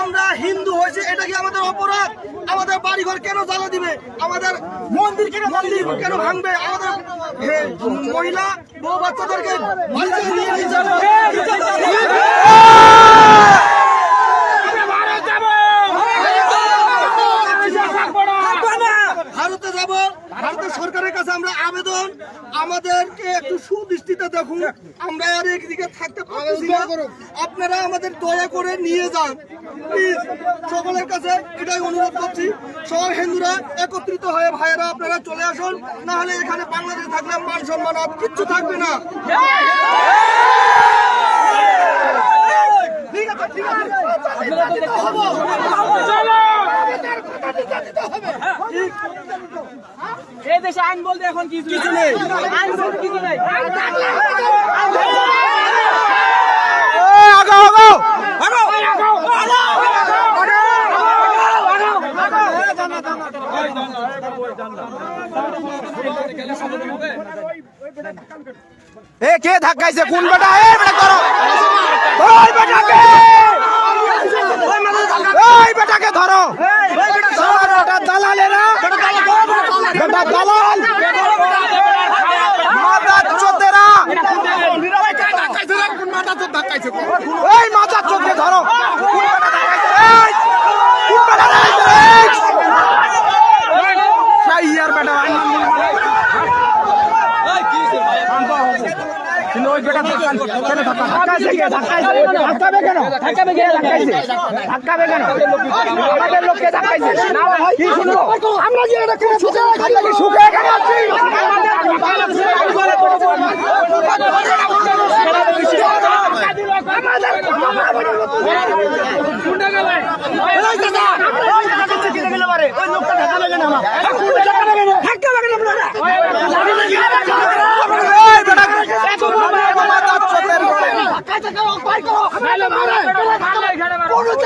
আমরা হিন্দু হয়েছে এটা কি আমাদের অপরাধ? আমাদের বাড়িঘর কেন জ্বালা দিবে? আমাদের মন্দির কেন মন্দির কেন ভাঙবে? আমাদের মহিলা বউ বাচ্চাদেরকে ভারতে যাব। ভারতের সরকারের কাছে আমরা আবেদন আমাদেরকে একটু সুদৃষ্টিতে দেখুন আমরা আর একদিকে থাকতে পারতেছি না। আপনারা আমাদের দয়া করে নিয়ে যান। প্লিজ সকলের কাছে এটাই অনুরোধ করছি। সব হিন্দুরা একত্রিত হয়ে ভাইয়েরা আপনারা চলে আসুন না হলে এখানে বাংলাদেশে থাকলে মান সম্মান আর কিচ্ছু থাকবে না। ঠিক আছে ঠিক আছে নির্যাতিত হব। নির্যাতিত হবে। এই দেশে আইন বলতে এখন কিছু কিছু নেই আইন বলতে কিছু নেই এ কে ধাক্কাইছে কোন বেটা এ বেটা করো ওই বেটাকে ওই বেটাকে ধরো ধরো, বেটা দালালেরা বেটা দালাল মাদার চোদেরা ওই মাদার চোদকে ধরো কোন বেটা ধাক্কাইছে? এই, কোন বেটা ধাক্কাইছে? এই! সেই ইয়ার বেটা কিন্তু ওই বেটা ধাক্কা কেন ধাক্কা ধাক্কাইছে কে ধাক্কাইছে ধাক্কাবে কেন ধাক্কাবে কে ধাক্কাইছে ধাক্কাবে কেন আমাদের লোককে ধাক্কাইছে কি শুনব আমরা যে এটা করে সুখে আমরা কি সুখে এখানে আছি এই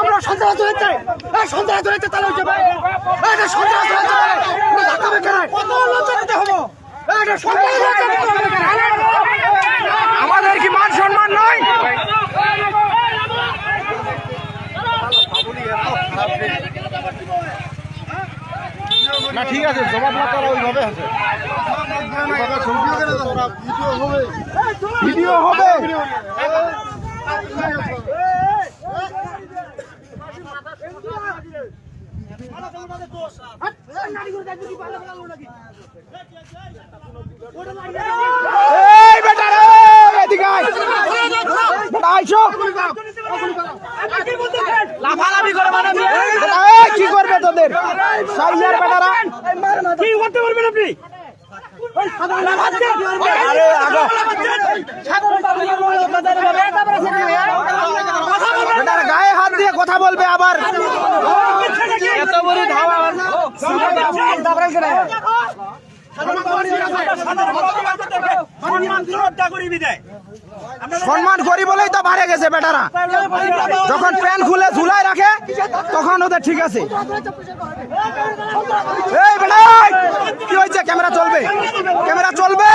আমরা সন্ত্রাস হয়েছে এই সন্ত্রাস হয়েছে তাহলে হচ্ছে ভাই। সন্ত্রাস হয়েছে কেন কত লজ্জা দিতে হব? আমাদের কি মান সম্মান নয় না ঠিক আছে জবাব না তারা ওইভাবে আছে। ভিডিও হবে লাফালাফি করে মানে কি করবে তোদের? সাইয়ার বেটারা। কি করতে পারবেন আপনি? গায়ে হাত দিয়ে কথা বলবে আবার এত বড় ধাওয়া সম্মান করি বিদায় সম্মান করি বলেই তো গেছে বেটারা। যখন প্যান খুলে ঝুলাই রাখে, তখন ওদের ঠিক আছে। কি হয়েছে? ক্যামেরা চলবে। ক্যামেরা চলবে।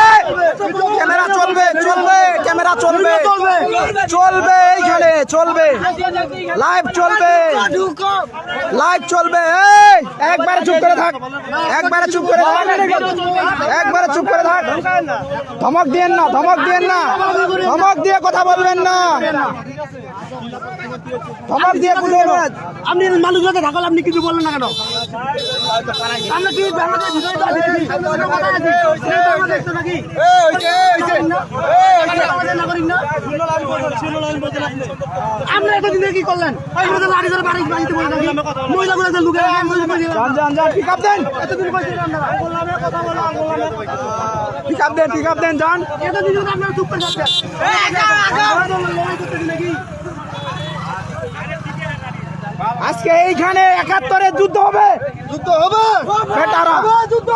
ক্যামেরা চলবে চলবে, ক্যামেরা চলবে। চলবে এইখানে চলবে। লাইভ চলবে। লাইভ চলবে এই একবারে চুপ করে থাক একবারে চুপ করে থাক একবারে চুপ করে থাক। ধমক দিয়েন না ধমক দিয়েন না ধমক দিয়ে কথা বলবেন না। ধমক দিয়ে বুঝবেন না আপনি মানুষকে ঢাকাল আপনি কিছু বললেন না কেন? আমরা কি বাংলাদেশ? আমরা এতদিন কি করলেন? তো ধরে বাড়ি বাড়িতে মহিলাগুলো লুকে পিক আপ দেন। এতদিন পিক আপ পিক আপ যান। এতদিন আপনারা চুপ করে আজকে এইখানে একাত্তরের যুদ্ধ হবে। যুদ্ধ হবে যুদ্ধ।